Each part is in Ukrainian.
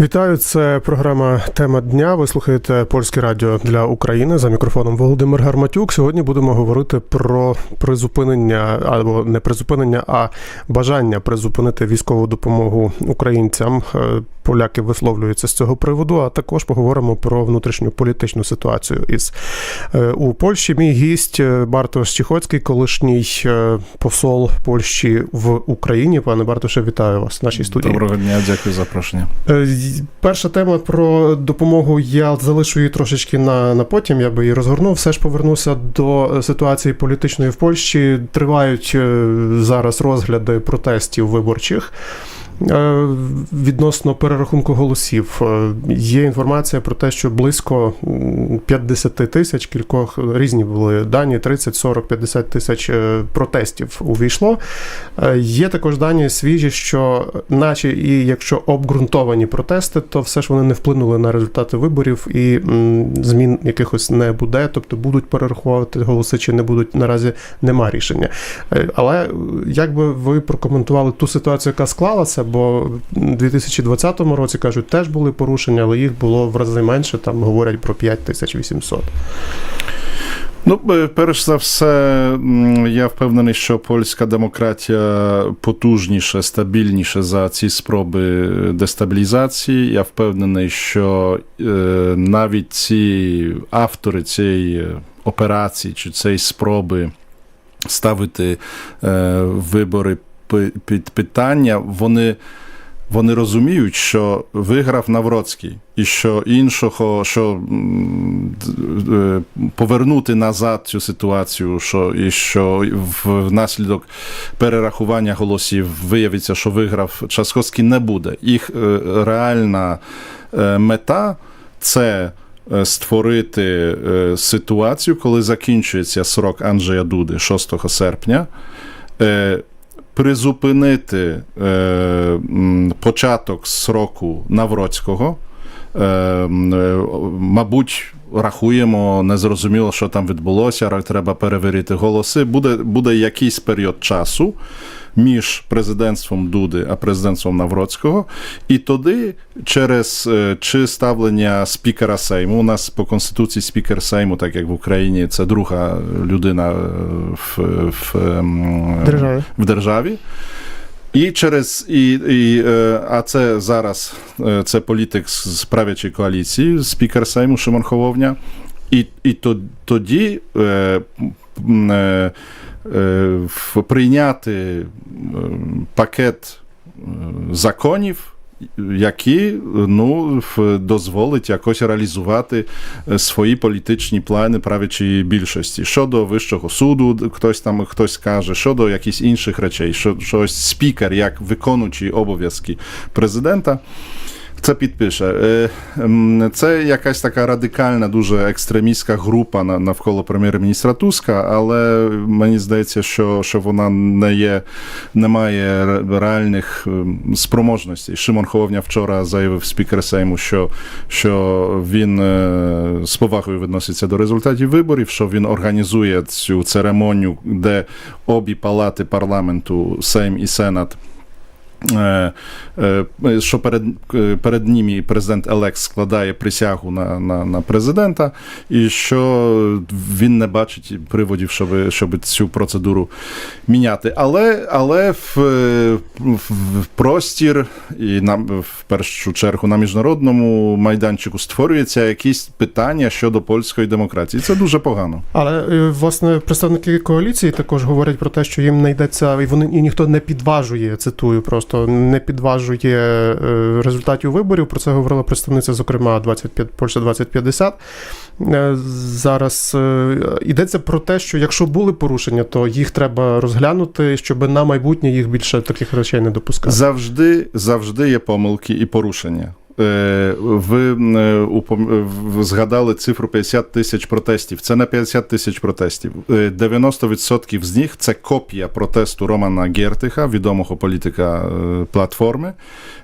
Вітаю, це програма Тема дня. Ви слухаєте польське радіо для України за мікрофоном Володимир Гарматюк. Сьогодні будемо говорити про призупинення або не призупинення, а бажання призупинити військову допомогу українцям. Е, Поляки висловлюються з цього приводу. А також поговоримо про внутрішню політичну ситуацію із е, у Польщі. Мій гість е, Бартош Чіхоцький, колишній посол Польщі в Україні. Пане Бартоше, вітаю вас в нашій студії. Доброго дня, дякую за запрошення. Перша тема про допомогу. Я залишу її трошечки на, на потім. Я би її розгорнув. Все ж повернуся до е, ситуації політичної в Польщі. Тривають е, зараз розгляди протестів виборчих. Е, Відносно перерахунку голосів Е, є інформація про те, що близько м, 50 тисяч, кількох різні були дані, 30, 40, 50 тисяч е, протестів увійшло. Е, Є також дані свіжі, що наче і якщо обґрунтовані протести, то все ж вони не вплинули на результати виборів і змін якихось не буде, тобто будуть перераховувати голоси чи не будуть наразі нема рішення. Е, Але е, як би ви прокоментували ту ситуацію, яка склалася, бо в 2020 році кажуть, теж були порушення, але їх було в рази менше. Там говорять про 5800. Ну, е, перш за все, я впевнений, що польська демократія потужніше, стабільніше за ці спроби дестабілізації. Я впевнений, що е, навіть ці автори цієї операції чи цієї спроби ставити е, вибори питання, вони. Вони розуміють, що виграв Навроцький, і що іншого, що е, повернути назад цю ситуацію, що і що внаслідок перерахування голосів виявиться, що виграв Часковський, не буде. Їх е, реальна е, мета це. Створити ситуацію, коли закінчується срок Анджея Дуди 6 серпня, призупинити е, початок сроку Навроцького. Е, е, мабуть, рахуємо, незрозуміло, що там відбулося, треба перевірити голоси. Буде, буде якийсь період часу між президентством Дуди а президентством Навроцького, і тоді через е, чи ставлення спікера Сейму. У нас по конституції спікер Сейму, так як в Україні, це друга людина е, в, в, ем, Державі. в державі. І через і, і е, а це зараз е, це політик з правячої коаліції, спікер Сейму Шимон Холовня. І, і то, тоді е, е, е, прийняти пакет законів, які ну, дозволить якось реалізувати е, свої політичні плани правячої більшості. Щодо Вищого суду, хтось там хтось каже, щодо якихось інших речей, що, щось спікер, як виконуючий обов'язки президента. Це підпише. Е, Це якась така радикальна, дуже екстремістська група на- навколо прем'єр-міністра Туска, але мені здається, що, що вона не є, не має реальних ем, спроможностей. Шимон Холовня вчора заявив спікер Сейму, що, що він е, з повагою відноситься до результатів виборів, що він організує цю церемонію, де обі палати парламенту, Сейм і Сенат. Е, е, що перед, е, перед ними президент Елекс складає присягу на, на, на президента, і що він не бачить приводів, щоб, щоб цю процедуру міняти. Але, але в, в, простір і на, в першу чергу на міжнародному майданчику створюється якісь питання щодо польської демократії. Це дуже погано. Але власне представники коаліції також говорять про те, що їм не йдеться, і вони і ніхто не підважує. Цитую, просто не підважує е, результатів виборів. Про це говорила представниця, зокрема, 25, Польща 2050. Е, Зараз е, йдеться про те, що якщо були порушення, то їх треба розглянути, щоб на майбутнє їх більше таких речей не допускати. Завжди, завжди є помилки і порушення. Е, Ви е, згадали цифру 50 тисяч протестів. Це не 50 тисяч протестів. Е, 90% з них це копія протесту Романа Гертиха, відомого політика е, платформи,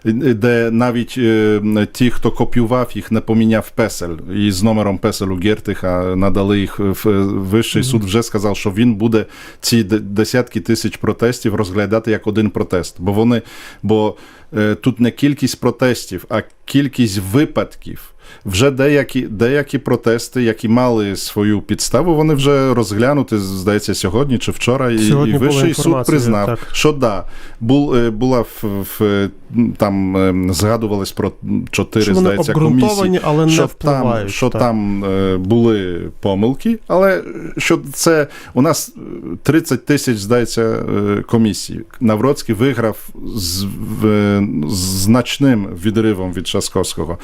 е, де навіть е, ті, хто копіював їх, не поміняв песель. І з номером песелю Гертиха надали їх в Вищий суд. Вже сказав, що він буде ці десятки тисяч протестів розглядати як один протест. Бо вони, бо е, тут не кількість протестів, а кількість випадків. Вже деякі, деякі протести, які мали свою підставу, вони вже розглянуті, здається, сьогодні чи вчора. І, Сьогодні і Вищий суд признав, так. що да, бул, е, була в, в там е, згадувалось про чотири, Що здається, комісії але не що там, що так. там е, були помилки, але що це у нас е, 30 тисяч, здається, е, комісій. Навроцький виграв з, в, з значним відривом від Шасковського.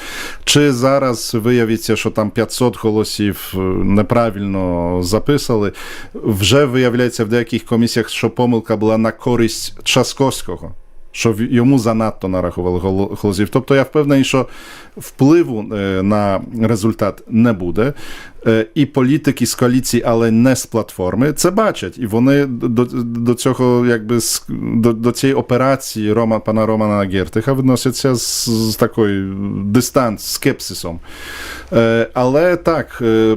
Чи зараз виявиться, що там 500 голосів е, неправильно записали? Вже виявляється в деяких комісіях, що помилка була на користь Часковського. Що йому занадто нарахували голо- голосів. Тобто я впевнений, що впливу е, на результат не буде. Е, І політики з коаліції, але не з платформи, це бачать. І вони до, до цього, якби до, до цієї операції Рома, пана Романа Гертиха відносяться з, з такою дистанц, скепсисом. Е, Але так, е,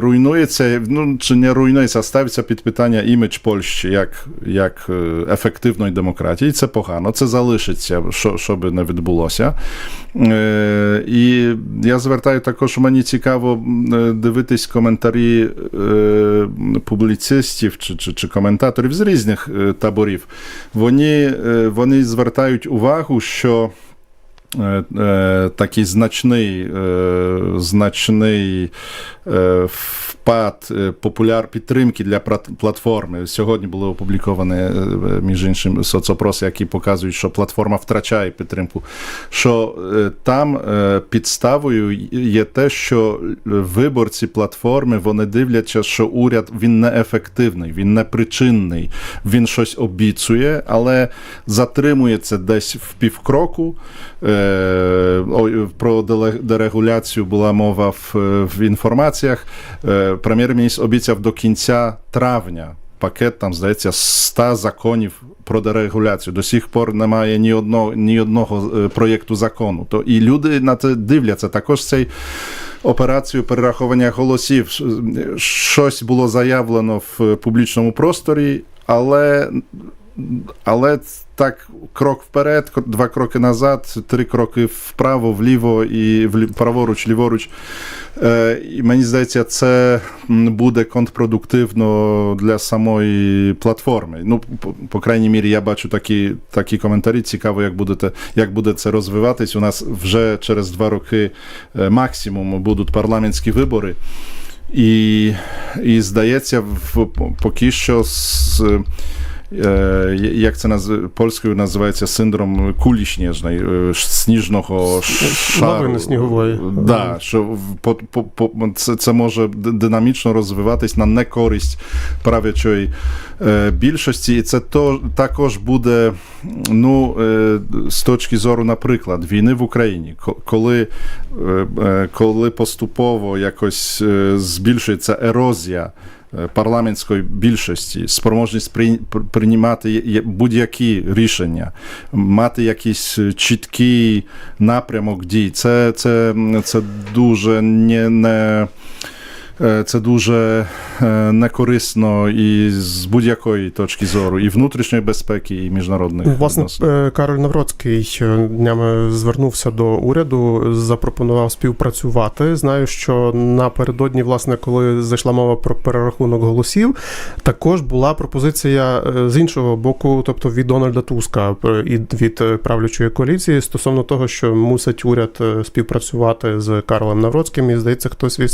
руйнується, ну чи не руйнується, ставиться під питання імідж Польщі як, як ефективної демократії. Це погано, це залишиться, що, що би не відбулося. І я звертаю також, мені цікаво е, дивитись коментарі е, публіцистів чи, чи, чи коментаторів з різних е, таборів. Вони, е, вони звертають увагу, що. е, е, Такий значний, е, значний впад е, популяр підтримки для платформи. Сьогодні були опубліковані, е, між іншим, соцопроси, які показують, що платформа втрачає підтримку. Що е, там е, підставою є те, що виборці платформи вони дивляться, що уряд він неефективний, він непричинний, він щось обіцює, але затримується десь в півкроку. Е, Про дерегуляцію була мова в, в інформаціях. Е, Прем'єр-міністр обіцяв до кінця травня пакет, там, здається, 100 законів про дерегуляцію. До сих пор немає ні одного, ні одного е, проєкту закону. То і люди на це дивляться. Також цей. Операцію перерахування голосів щось було заявлено в публічному просторі, але але так, крок вперед, два кроки назад, три кроки вправо, вліво і влі- праворуч, ліворуч. Е, І мені здається, це буде контрпродуктивно для самої платформи. Ну, по, по крайній мірі, я бачу такі, такі коментарі. Цікаво, як, будете, як буде це розвиватись. У нас вже через два роки е, максимум будуть парламентські вибори. І, і здається, в, поки що з. Е, як це наз... польською називається синдром кулі сніжної, е, сніжного шару. Лавини снігової. Да, що по, по, по, це, це може динамічно розвиватись на некористь правячої е, більшості, і це то, також буде ну, з точки зору, наприклад, війни в Україні, коли, коли поступово якось збільшується ерозія парламентської більшості, спроможність при, приймати будь-які рішення, мати якийсь е, чіткий напрямок дій. Це, це, це дуже не, не е, це дуже е, некорисно і з будь-якої точки зору, і внутрішньої безпеки, і міжнародних Власне, відносин. е, Кароль Навроцький е, днями звернувся до уряду, запропонував співпрацювати. Знаю, що напередодні, власне, коли зайшла мова про перерахунок голосів, також була пропозиція е, з іншого боку, тобто від Дональда Туска е, і від е, правлячої коаліції стосовно того, що мусить уряд е, співпрацювати з Карлом Навроцьким. І здається, хтось від,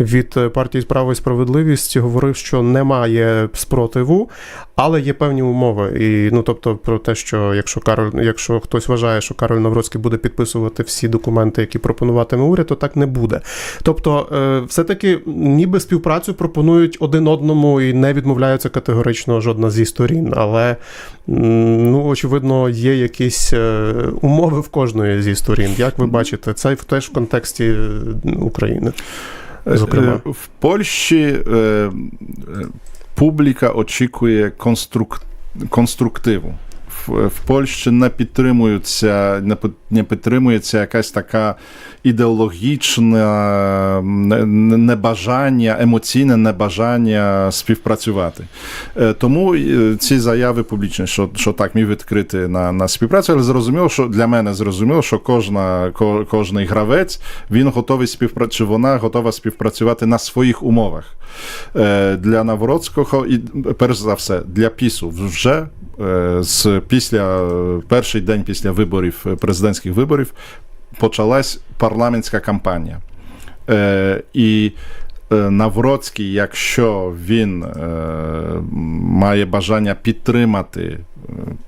від е, партії справа і справедливість говорив, що немає спротиву, але є певні умови. І ну тобто про те, що якщо Кароль, якщо хтось вважає, що Кароль Навроцький буде підписувати всі документи, які пропонуватиме уряд, то так не буде. Тобто, е, все-таки ніби співпрацю пропонують один одному і не відмовляються категорично жодна зі сторін. Але ну очевидно є якісь е, умови в кожної зі сторін. Як ви бачите, це теж в контексті е, України. Зокрема, Е, В Польщі е, е, публіка очікує конструк... конструктиву в, Польщі не підтримуються, не, підтримується якась така ідеологічна не- не- небажання, емоційне небажання співпрацювати. Е, Тому е, ці заяви публічні, що, що так міг відкрити на, на співпрацю, але зрозуміло, що для мене зрозуміло, що кожна, кожний гравець він готовий співпрацювати, вона готова співпрацювати на своїх умовах. Е, Для Навроцького і перш за все для ПІСу вже з після е, перший день після виборів е, президентських виборів почалась парламентська кампанія. Е, і е, Навроцький, якщо він е, має бажання підтримати е,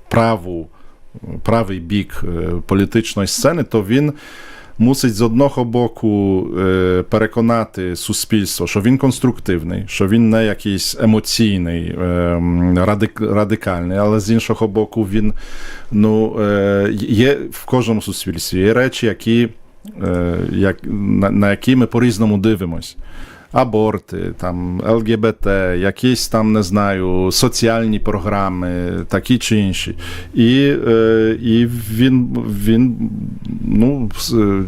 праву, правий бік е, політичної сцени, то він мусить з одного боку е, переконати суспільство, що він конструктивний, що він не якийсь емоційний, е, радикальний, але з іншого боку, він ну, е, є в кожному суспільстві є речі, які, як, на, на які ми по-різному дивимось. Аборти, там ЛГБТ, якісь там не знаю, соціальні програми, такі чи інші. І, е, і він, він ну, е,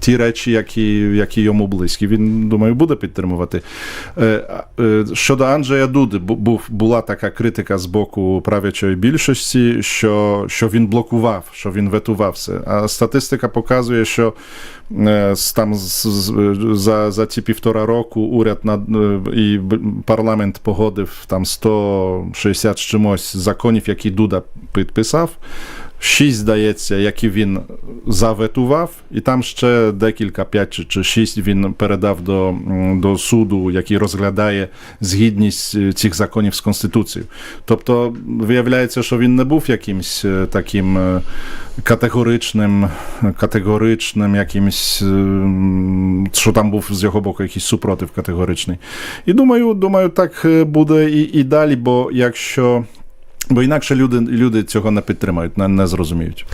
ті речі, які, які йому близькі, він, думаю, буде підтримувати. Е, Щодо Анджея Дуди, був, була така критика з боку правячої більшості, що, що він блокував, що він ветував. А статистика показує, що там за, за ці півтора року уряд над, е, і парламент погодив там 160 з чимось законів, які Дуда підписав. Шість, здається, які він заветував, і там ще декілька, п'ять чи, чи шість він передав до, до суду, який розглядає згідність е, цих законів з Конституцією. Тобто, виявляється, що він не був якимсь е, таким е, категоричним, категоричним якимсь, що там був з його боку якийсь супротив категоричний. І думаю, думаю, так буде і, і далі, бо якщо. Бо інакше люди, люди цього не підтримають, не, не зрозуміють.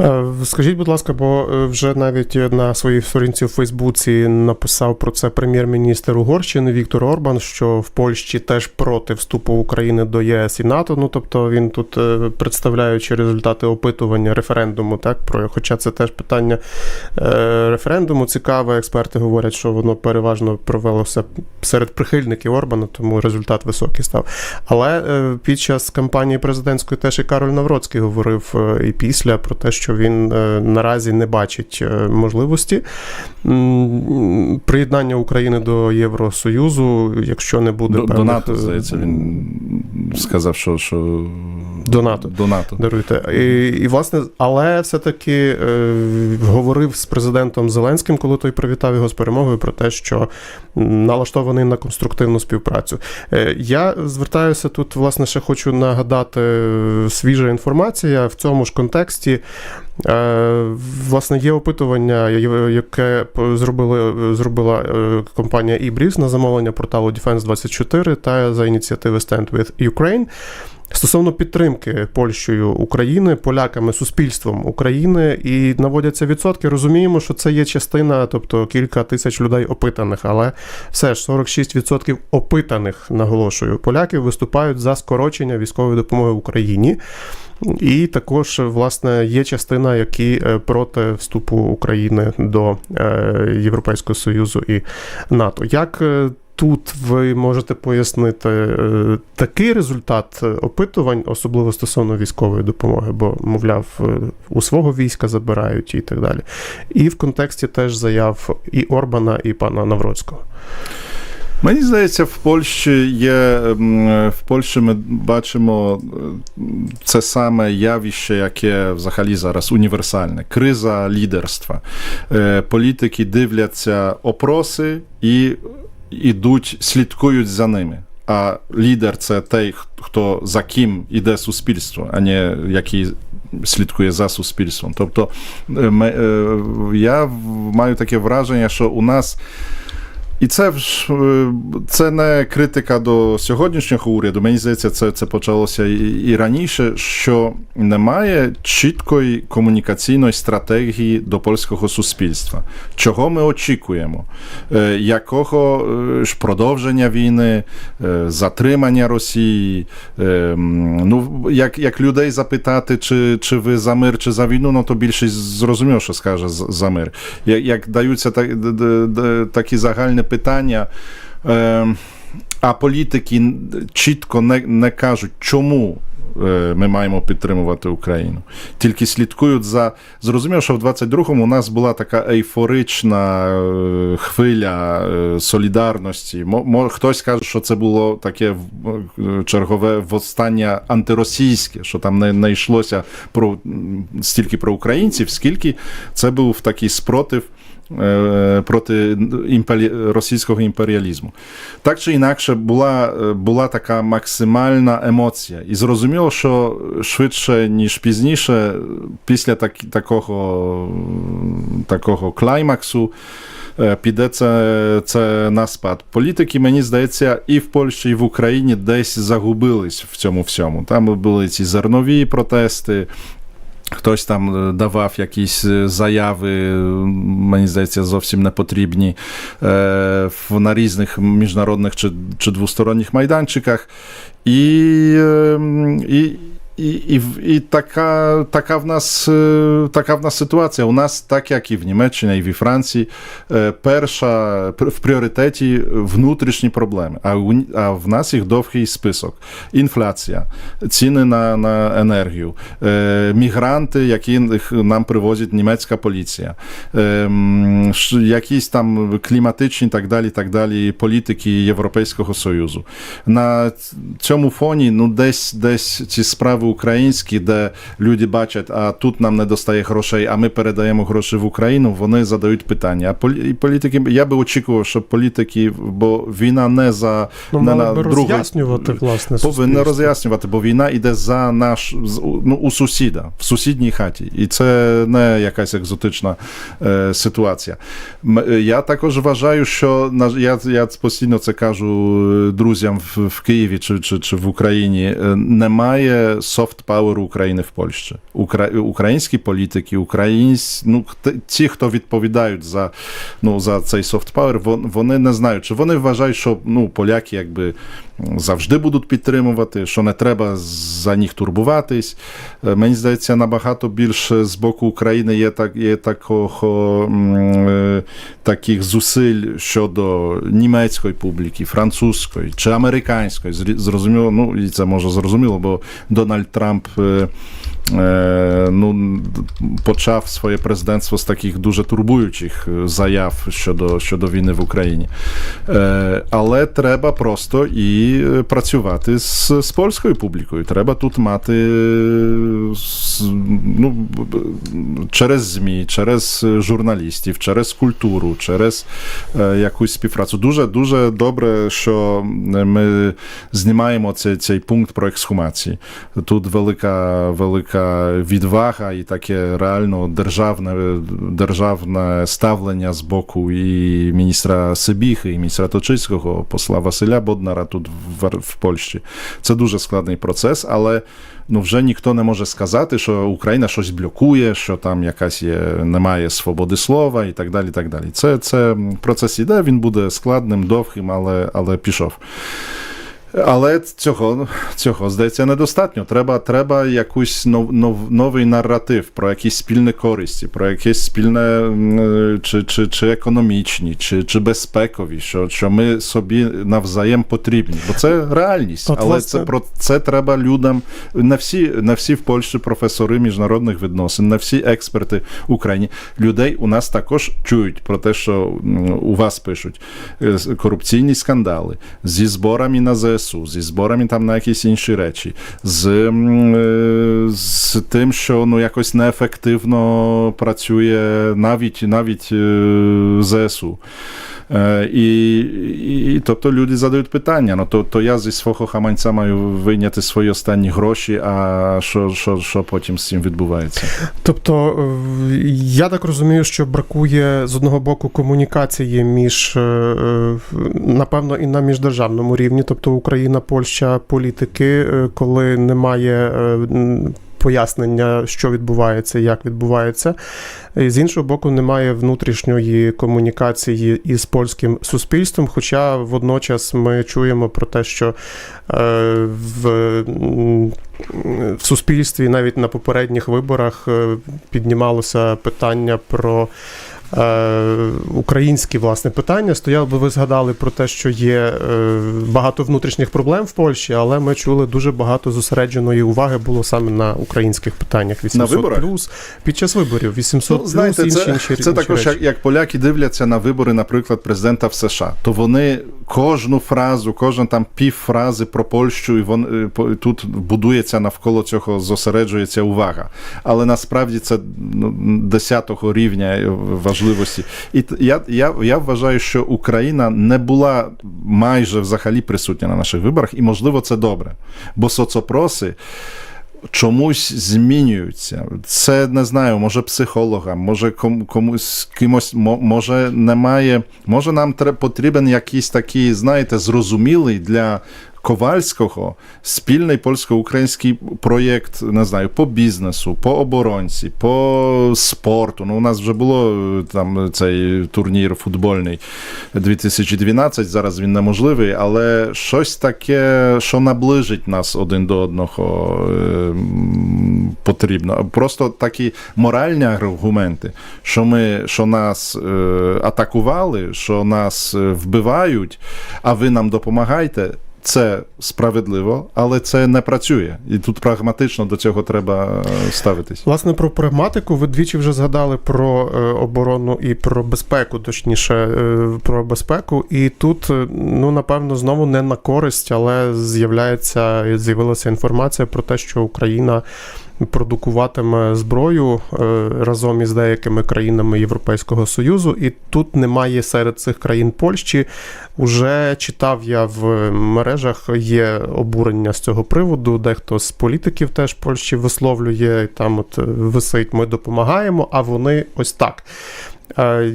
Е, Скажіть, будь ласка, бо е, вже навіть на своїй сторінці у Фейсбуці написав про це прем'єр-міністр Угорщини Віктор Орбан, що в Польщі теж проти вступу України до ЄС і НАТО. Ну тобто він тут е, представляючи результати опитування референдуму, так про хоча це теж питання референдуму цікаве. Експерти говорять, що воно переважно провелося серед прихильників Орбана, тому результат високий став. Але під час кампанії президентської теж і Кароль Навроцький говорив е, і після про те, що він е, наразі не бачить е, можливості приєднання України до Євросоюзу, якщо не буде До, до НАТО, здається, він сказав, що, що До НАТО. До НАТО. Даруйте. І, і власне, але все-таки е, говорив з президентом Зеленським, коли той привітав його з перемогою, про те, що налаштований на конструктивну співпрацю. Е, я звертаюся тут, власне, ще хочу нагадати е, свіжа інформація в цьому ж контексті. Е, Власне, є опитування, яке зробили, зробила е, компанія eBreeze на замовлення порталу Defense24 та за ініціативи Stand with Ukraine. Стосовно підтримки Польщею України, поляками, суспільством України, і наводяться відсотки. Розуміємо, що це є частина, тобто кілька тисяч людей опитаних, але все ж 46% опитаних, наголошую, поляків виступають за скорочення військової допомоги Україні. І також, власне, є частина, які е, проти вступу України до е, Європейського Союзу і НАТО. Як е, тут ви можете пояснити е, такий результат опитувань, особливо стосовно військової допомоги, бо, мовляв, е, у свого війська забирають і так далі. І в контексті теж заяв і Орбана, і пана Навроцького. Мені здається, в Польщі є в Польщі ми бачимо е, це саме явище, яке взагалі зараз універсальне криза лідерства. Політики дивляться опроси і ідуть, слідкують за ними. А лідер це той, хто за ким іде суспільство, а не який слідкує за суспільством. Тобто, е, ми, е, я маю таке враження, що у нас І це ж е, це не критика до сьогоднішнього уряду. Мені здається, це, це почалося і, і раніше, що немає чіткої комунікаційної стратегії до польського суспільства. Чого ми очікуємо? Е, Якого е, ж продовження війни, затримання Росії? Ну, як, як людей запитати, чи, чи ви за мир, чи за війну, ну то більшість зрозуміло, що скаже за мир. Як, як даються так, такі загальні питання. Е, а політики чітко не, не кажуть, чому е, ми маємо підтримувати Україну. Тільки слідкують за. Зрозуміло, що в 22-му у нас була така ейфорична е, хвиля е, солідарності. Мо- Хтось каже, що це було таке чергове восстання антиросійське, що там не, не йшлося про стільки про українців, скільки це був такий спротив проти імпері... російського імперіалізму. Так чи інакше, була, е, була така максимальна емоція. І зрозуміло, що швидше, ніж пізніше, після так, такого, такого клаймаксу. е, Піде це, це на спад. Політики, мені здається, і в Польщі, і в Україні десь загубились в цьому всьому. Там були ці зернові протести, Хтось там е, давав якісь е, заяви, мені здається, зовсім не потрібні е, на різних міжнародних чи, чи двосторонніх майданчиках. І, е, і, і, в- і така, така, в нас, така в нас ситуація. У нас, так як і в Німеччині, і в Франції, е, перша в пріоритеті внутрішні проблеми. А, у, а в нас їх довгий список: інфляція, ціни на, на енергію, е, мігранти, які нам привозить німецька поліція, е, якісь там кліматичні так далі, так далі політики Європейського Союзу. На цьому фоні ну, десь, десь ці справи українські, де люди бачать, а тут нам не достає грошей, а ми передаємо гроші в Україну, вони задають питання. А і політики, я би очікував, що політики, бо війна не за Ну, не мали би другу- роз'яснювати, власне, Повинна роз'яснювати, бо війна йде за наш ну, у сусіда, в сусідній хаті. І це не якась екзотична е, ситуація. Е, Я також вважаю, що на я, я постійно це кажу е, друзям в, в Києві чи, чи, чи в Україні. е, Немає soft power України в Польщі. Укра... Українські політики, українсь... ну, ті, хто відповідають за, ну, за цей soft power, вони не знають, чи вони вважають, що ну, поляки якби завжди будуть підтримувати, що не треба за них турбуватись. Е, Мені здається, набагато більше з боку України є, так, є такого, е, таких зусиль щодо німецької публіки, французької чи американської. Зрозуміло, ну і це може зрозуміло, бо Дональд Трамп. Е, Ну, почав своє президентство з таких дуже турбуючих е, заяв щодо, щодо війни в Україні. Е, Але треба просто і працювати з, з польською публікою. Треба тут мати ну, через ЗМІ, через журналістів, через культуру, через якусь співпрацю. Дуже дуже добре, що ми знімаємо цей, цей пункт про ексхумації. Тут велика, велика відвага і таке реально державне, державне ставлення з боку і міністра Сибіхи, і міністра Точицького, посла Василя Боднара тут в, в Польщі. Це дуже складний процес, але ну, вже ніхто не може сказати, що Україна щось блокує, що там якась є, немає свободи слова і так далі. Так далі. Це, це процес іде, він буде складним, довгим, але, але пішов. Але цього, цього здається недостатньо. Треба, треба якийсь нов, нов, новий наратив про якісь спільні користі, про якісь спільне чи, чи, чи економічні, чи, чи безпекові, що, що ми собі навзаєм потрібні. Бо це реальність. От, Але власне- це про це треба людям. Не всі, не всі в Польщі професори міжнародних відносин, не всі експерти в Україні. Людей у нас також чують про те, що у вас пишуть е, корупційні скандали зі зборами на ЗСУ, якісь інші речі, з, м, е, з тим, що ну якось неефективно працює навіть навіть е, ЗСУ. Е, і, і, і тобто люди задають питання: ну то, то я зі свого хаманця маю вийняти свої останні гроші, а що, що, що потім з цим відбувається? Тобто, е, я так розумію, що бракує з одного боку комунікації між, е, е, напевно, і на міждержавному рівні, тобто Україна, Польща, політики, е, коли немає е, пояснення, що відбувається, як відбувається. І з іншого боку, немає внутрішньої комунікації із польським суспільством. Хоча водночас ми чуємо про те, що е, в, в суспільстві навіть на попередніх виборах піднімалося питання про. Е, Українські власне питання стояло би ви згадали про те, що є е, багато внутрішніх проблем в Польщі, але ми чули дуже багато зосередженої уваги було саме на українських питаннях. 800 виборах? плюс під час виборів. 800 Ну, знаєте, плюс це, інші, інші, це інші також речі. як, як поляки дивляться на вибори, наприклад, президента в США, то вони кожну фразу, кожен там півфрази про Польщу, і вон, е, по- тут будується навколо цього, зосереджується увага. Але насправді це ну, 10-го рівня е, важливості. І я, я, я вважаю, що Україна не була майже взагалі присутня на наших виборах, і можливо це добре. Бо соцопроси чомусь змінюються. Це не знаю, може психологам, може ком- комусь кимось, може немає. Може, нам потрібен якийсь такий, знаєте, зрозумілий для. Ковальського спільний польсько-український проєкт, не знаю, по бізнесу, по оборонці, по спорту. Ну, у нас вже було там цей турнір футбольний 2012, зараз він неможливий, але щось таке, що наближить нас один до одного потрібно. Просто такі моральні аргументи, що ми що нас атакували, що нас вбивають, а ви нам допомагаєте. Це справедливо, але це не працює. І тут прагматично до цього треба е, ставитись. Власне, про прагматику ви двічі вже згадали про е, оборону і про безпеку, точніше, е, про безпеку. І тут, ну напевно, знову не на користь, але з'являється з'явилася інформація про те, що Україна продукуватиме зброю е, разом із деякими країнами Європейського Союзу, і тут немає серед цих країн Польщі. Уже читав я в мережах є обурення з цього приводу. Дехто з політиків теж Польщі висловлює там, от е, висить, ми допомагаємо, а вони ось так. Е,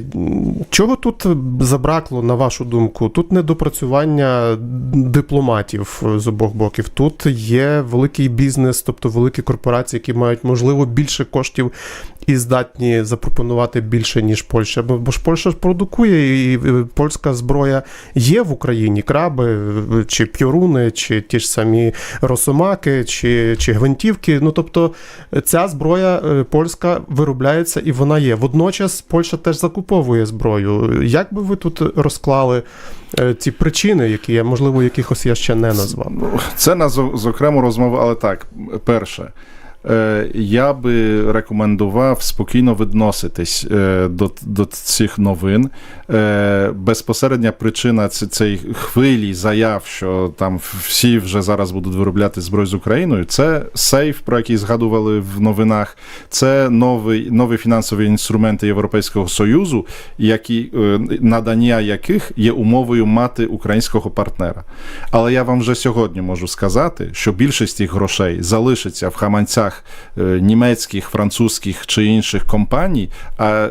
Чого тут забракло, на вашу думку? Тут недопрацювання дипломатів з обох боків. Тут є великий бізнес, тобто великі корпорації, які мають можливо більше коштів і здатні запропонувати більше, ніж Польща. Бо ж Польща ж продукує, і е, польська зброя є в Україні. Краби, е, чи п'юруни, чи ті ж самі росомаки, чи, чи гвинтівки. Ну тобто ця зброя е, польська виробляється і вона є. Водночас Польща теж закуповує зброю. Як би ви тут розклали е, ці причини, які я, можливо, якихось я ще не назвав? Ну, Це на зокрема розмова, але так, перше. Е, Я би рекомендував спокійно відноситись е, до, до цих новин. Е, Безпосередня причина ці- цієї хвилі заяв, що там всі вже зараз будуть виробляти зброю з Україною. Це сейф, про який згадували в новинах. Це новий, нові фінансові інструменти Європейського Союзу, які, надання яких є умовою мати українського партнера. Але я вам вже сьогодні можу сказати, що більшість цих грошей залишиться в хаманцях е, німецьких, французьких чи інших компаній, а е,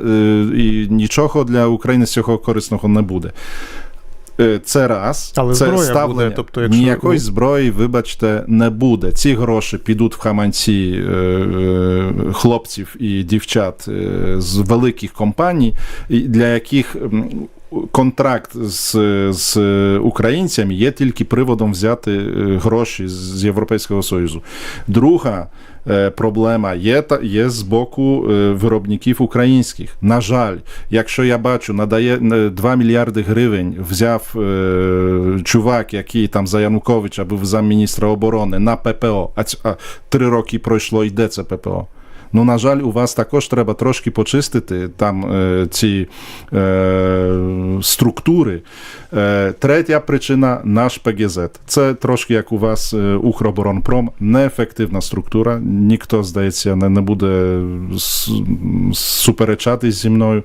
і нічого для України з цього корисного не буде. Е, Це раз, Але це зброя ставлення. буде, тобто, якщо- ніякої зброї, вибачте, не буде. Ці гроші підуть в хаманці е, е, хлопців і дівчат е, з великих компаній, для яких контракт з, з українцями є тільки приводом взяти гроші з Європейського Союзу. Друга проблема є, та- є з боку е, виробників українських. На жаль, якщо я бачу, надає е, 2 мільярди гривень, взяв е, чувак, який там за Януковича був замміністра оборони на ППО, а, три роки пройшло, і де це ППО? Ну, на жаль, у вас також треба трошки почистити там е, ці е, структури. Е, третя причина наш ПГЗ. Це трошки як у вас е, Укроборонпром, неефективна структура. Ніхто, здається, не, не буде суперечатись зі мною.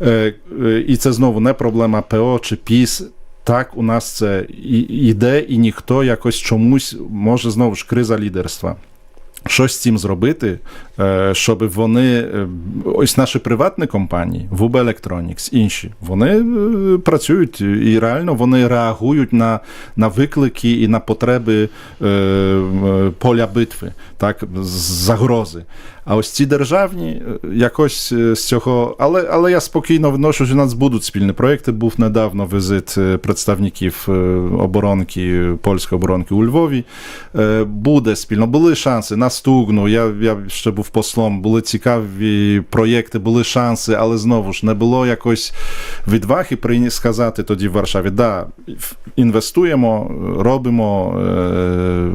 Е, е, і це знову не проблема ПО чи ПІС. Так, у нас це іде, і ніхто якось чомусь може знову ж криза лідерства. Щось з цим зробити, щоб вони, е, ось наші приватні компанії, VB Electronics, інші, вони е, працюють і реально вони реагують на, на виклики і на потреби е, е, поля битви, так, загрози. А ось ці державні е, якось е, з цього. Але, але я спокійно вношу, що у нас будуть спільні проєкти. Був недавно візит е, представників е, оборонки, польської оборонки у Львові. Е, Буде спільно. Були шанси на Стугну. Я, я ще був послом, були цікаві проєкти, були шанси, але знову ж не було якось відваги прийня- сказати тоді в Варшаві: да, інвестуємо, робимо. е,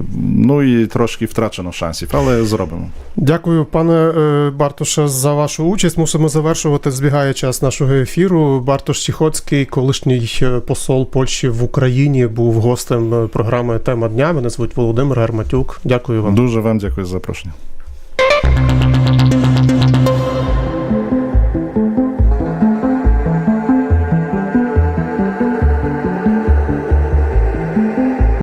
Ну і трошки втрачено шансів, але зробимо. Дякую, пане е, Бартоше, за вашу участь. Мусимо завершувати. Збігає час нашого ефіру. Бартош Тіхоцький, колишній е, посол Польщі в Україні, був гостем програми Тема дня. Мене звуть Володимир Гарматюк. Дякую вам. Дуже вам дякую за запрошення.